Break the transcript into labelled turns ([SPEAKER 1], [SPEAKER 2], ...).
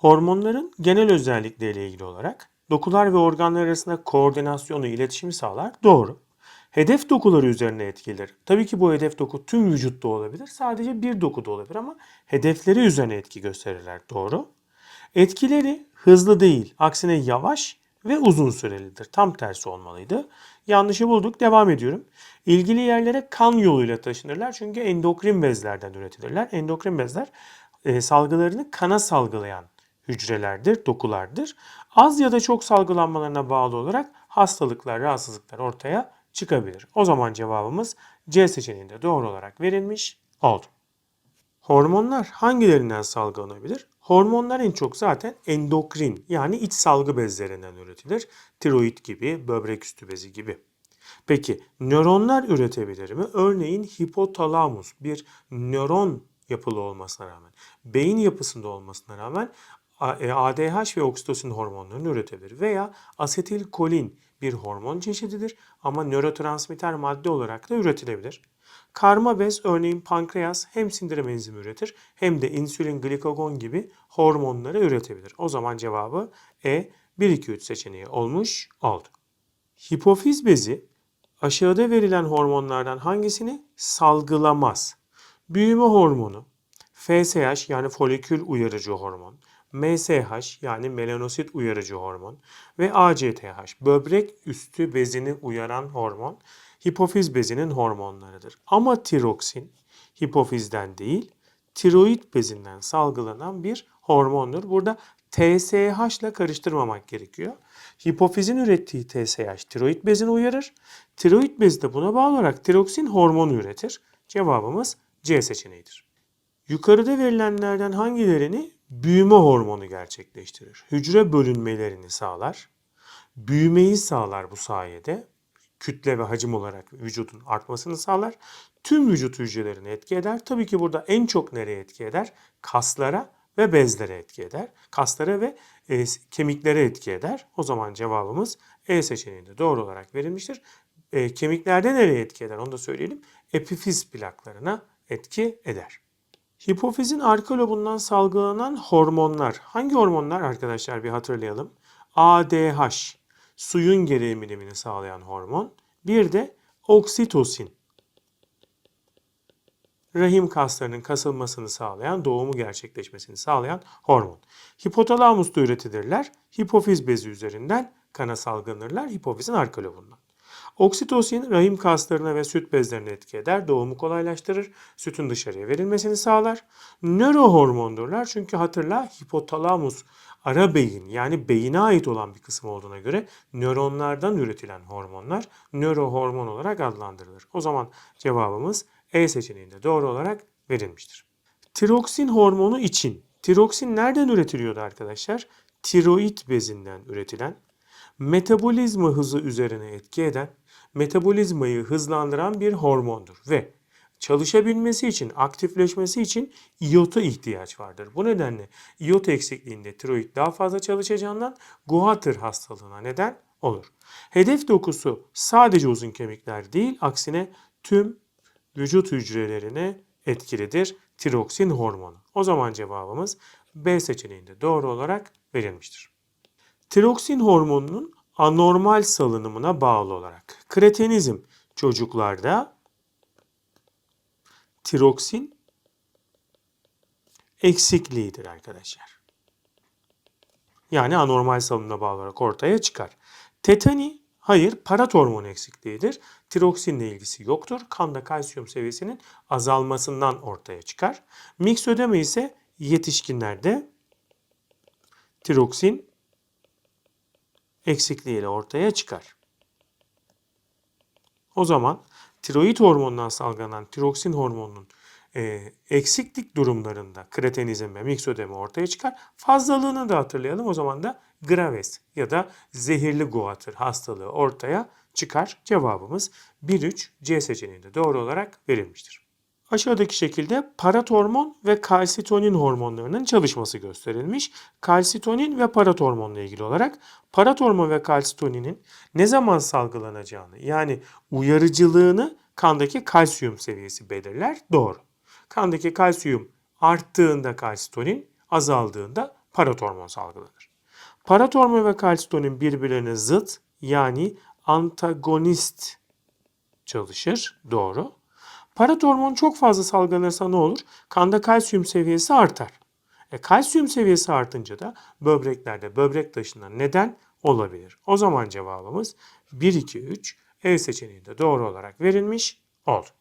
[SPEAKER 1] Hormonların genel özellikleriyle ilgili olarak dokular ve organlar arasında koordinasyonu, iletişimi sağlar. Doğru. Hedef dokuları üzerine etkiler. Tabii ki bu hedef doku tüm vücutta olabilir. Sadece bir dokuda olabilir ama hedefleri üzerine etki gösterirler. Doğru. Etkileri hızlı değil, aksine yavaş ve uzun sürelidir. Tam tersi olmalıydı. Yanlışı bulduk. Devam ediyorum. İlgili yerlere kan yoluyla taşınırlar çünkü endokrin bezlerden üretilirler. Endokrin bezler e, salgılarını kana salgılayan hücrelerdir, dokulardır. Az ya da çok salgılanmalarına bağlı olarak hastalıklar, rahatsızlıklar ortaya çıkabilir. O zaman cevabımız C seçeneğinde doğru olarak verilmiş oldu. Hormonlar hangilerinden salgılanabilir? Hormonlar en çok zaten endokrin yani iç salgı bezlerinden üretilir. Tiroid gibi, böbrek üstü bezi gibi. Peki nöronlar üretebilir mi? Örneğin hipotalamus bir nöron yapılı olmasına rağmen, beyin yapısında olmasına rağmen ADH ve oksitosin hormonlarını üretebilir. Veya asetilkolin bir hormon çeşididir ama nörotransmitter madde olarak da üretilebilir. Karma bez örneğin pankreas hem sindirim enzimi üretir hem de insülin, glikagon gibi hormonları üretebilir. O zaman cevabı E 1-2-3 seçeneği olmuş oldu. Hipofiz bezi aşağıda verilen hormonlardan hangisini salgılamaz? Büyüme hormonu, FSH yani folikül uyarıcı hormon, MSH yani melanosit uyarıcı hormon ve ACTH böbrek üstü bezini uyaran hormon hipofiz bezinin hormonlarıdır. Ama tiroksin hipofizden değil tiroid bezinden salgılanan bir hormondur. Burada TSH ile karıştırmamak gerekiyor. Hipofizin ürettiği TSH tiroid bezini uyarır. Tiroid bezi de buna bağlı olarak tiroksin hormonu üretir. Cevabımız C seçeneğidir. Yukarıda verilenlerden hangilerini büyüme hormonu gerçekleştirir? Hücre bölünmelerini sağlar. Büyümeyi sağlar bu sayede. Kütle ve hacim olarak vücudun artmasını sağlar. Tüm vücut hücrelerini etki eder. Tabii ki burada en çok nereye etki eder? Kaslara ve bezlere etki eder. Kaslara ve e, kemiklere etki eder. O zaman cevabımız E seçeneğinde doğru olarak verilmiştir. E, kemiklerde nereye etki eder onu da söyleyelim. Epifiz plaklarına etki eder. Hipofizin arka lobundan salgılanan hormonlar. Hangi hormonlar arkadaşlar bir hatırlayalım. ADH, suyun geri emilimini sağlayan hormon. Bir de oksitosin, rahim kaslarının kasılmasını sağlayan, doğumu gerçekleşmesini sağlayan hormon. Hipotalamusta üretilirler. Hipofiz bezi üzerinden kana salgılanırlar hipofizin arka lobundan. Oksitosin rahim kaslarına ve süt bezlerine etki eder, doğumu kolaylaştırır, sütün dışarıya verilmesini sağlar. Nörohormondurlar çünkü hatırla hipotalamus ara beyin yani beyine ait olan bir kısım olduğuna göre nöronlardan üretilen hormonlar nörohormon olarak adlandırılır. O zaman cevabımız E seçeneğinde doğru olarak verilmiştir. Tiroksin hormonu için tiroksin nereden üretiliyordu arkadaşlar? Tiroid bezinden üretilen metabolizma hızı üzerine etki eden, metabolizmayı hızlandıran bir hormondur ve çalışabilmesi için, aktifleşmesi için iyota ihtiyaç vardır. Bu nedenle iyot eksikliğinde tiroid daha fazla çalışacağından guatr hastalığına neden olur. Hedef dokusu sadece uzun kemikler değil, aksine tüm vücut hücrelerine etkilidir tiroksin hormonu. O zaman cevabımız B seçeneğinde doğru olarak verilmiştir. Tiroksin hormonunun anormal salınımına bağlı olarak kretenizm çocuklarda tiroksin eksikliğidir arkadaşlar. Yani anormal salınımına bağlı olarak ortaya çıkar. Tetani hayır parat hormonu eksikliğidir. Tiroksinle ilgisi yoktur. Kanda kalsiyum seviyesinin azalmasından ortaya çıkar. Miksödemi ise yetişkinlerde tiroksin eksikliğiyle ortaya çıkar. O zaman tiroid hormonundan salgılanan tiroksin hormonunun e, eksiklik durumlarında kretenizm ve miksödemi ortaya çıkar. Fazlalığını da hatırlayalım. O zaman da graves ya da zehirli guatr hastalığı ortaya çıkar. Cevabımız 1-3 C seçeneğinde doğru olarak verilmiştir. Aşağıdaki şekilde paratormon ve kalsitonin hormonlarının çalışması gösterilmiş. Kalsitonin ve paratormonla ilgili olarak paratormon ve kalsitoninin ne zaman salgılanacağını yani uyarıcılığını kandaki kalsiyum seviyesi belirler. Doğru. Kandaki kalsiyum arttığında kalsitonin, azaldığında paratormon salgılanır. Paratormon ve kalsitonin birbirlerine zıt yani antagonist çalışır. Doğru. Paratormon çok fazla salgılanırsa ne olur? Kanda kalsiyum seviyesi artar. E, kalsiyum seviyesi artınca da böbreklerde böbrek taşına neden olabilir. O zaman cevabımız 1, 2, 3 E seçeneğinde doğru olarak verilmiş olur.